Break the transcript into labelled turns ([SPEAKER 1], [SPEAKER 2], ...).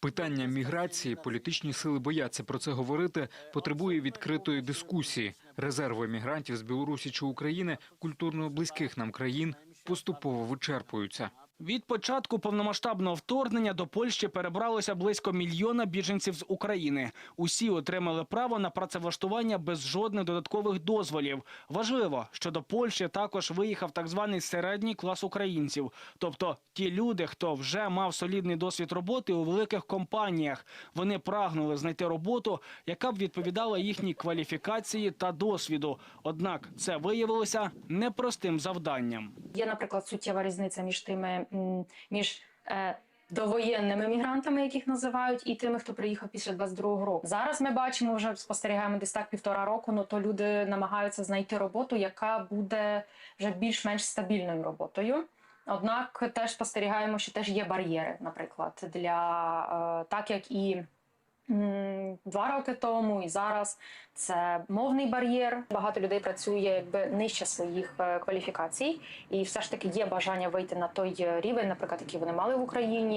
[SPEAKER 1] Питання міграції, політичні сили бояться про це говорити, потребує відкритої дискусії. Резерви мігрантів з Білорусі чи України, культурно близьких нам країн, поступово вичерпуються.
[SPEAKER 2] Від початку повномасштабного вторгнення до Польщі перебралося близько мільйона біженців з України. Усі отримали право на працевлаштування без жодних додаткових дозволів. Важливо, що до Польщі також виїхав так званий середній клас українців, тобто ті люди, хто вже мав солідний досвід роботи у великих компаніях. Вони прагнули знайти роботу, яка б відповідала їхній кваліфікації та досвіду. Однак це виявилося непростим завданням.
[SPEAKER 3] Є, наприклад, суттєва різниця між тими між е, довоєнними мігрантами, яких називають, і тими, хто приїхав після 22-го року. Зараз ми бачимо, вже спостерігаємо десь так півтора року. Ну то люди намагаються знайти роботу, яка буде вже більш-менш стабільною роботою. Однак теж спостерігаємо, що теж є бар'єри, наприклад, для е, так як і. Два роки тому і зараз це мовний бар'єр. Багато людей працює якби нижче своїх е, кваліфікацій, і все ж таки є бажання вийти на той рівень, наприклад, який вони мали в Україні.